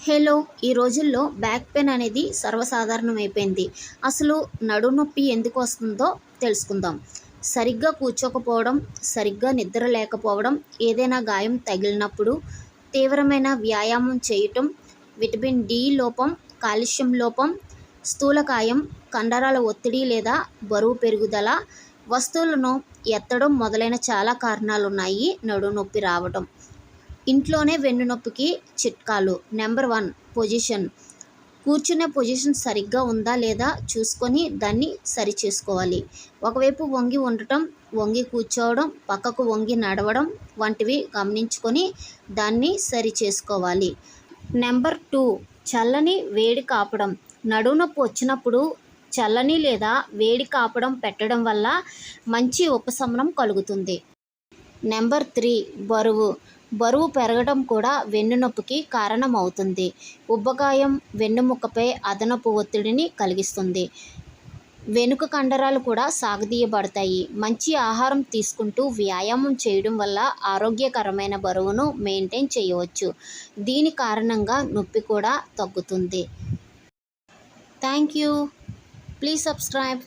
Hello ఈ రోజుల్లో back pain అనేది సర్వసాధారణం అయిపోయింది అసలు నడునొప్పి ఎందుకు వస్తుందో తెలుసుకుందాం. సరిగ్గా కూర్చోకపోవడం సరిగ్గా నిద్ర లేకపోవడం ఏదైనా గాయం తగిలినప్పుడు తీవ్రమైన వ్యాయామం చేయటం విటమిన్ డి లోపం కాల్షియం లోపం స్థూలకాయం కండరాల ఒత్తిడి లేదా బరువు పెరుగుదల వస్తువులను ఎత్తడం మొదలైన చాలా కారణాలు ఉన్నాయి నడుము నొప్పి రావడం ఇంట్లోనే వెన్నునొప్పికి చిట్కాలు. Number one position. కూర్చునే పొజిషన్ సరిగ్గా ఉందా లేదా చూసుకొని దాన్ని సరి చేసుకోవాలి ఒకవైపు వంగి ఉండటం వంగి కూర్చోవడం పక్కకు వంగి నడవడం వంటివి గమనించుకొని దాన్ని సరి చేసుకోవాలి నెంబర్ టూ చల్లని వేడి కాపడం. నడుము నొప్పి వచ్చినప్పుడు చల్లని లేదా వేడి కాపడం పెట్టడం వల్ల మంచి ఉపశమనం కలుగుతుంది. నెంబర్ త్రీ బరువు. బరువు పెరగడం కూడా వెన్నునొప్పికి కారణమవుతుంది. ఉబ్బకాయం వెన్నుముక్కపై అదనపు ఒత్తిడిని కలిగిస్తుంది. వెనుక కండరాలు కూడా సాగదీయబడతాయి. మంచి ఆహారం తీసుకుంటూ వ్యాయామం చేయడం వల్ల ఆరోగ్యకరమైన బరువును మెయింటైన్ చేయవచ్చు. దీని కారణంగా నొప్పి కూడా తగ్గుతుంది. Thank you. Please subscribe.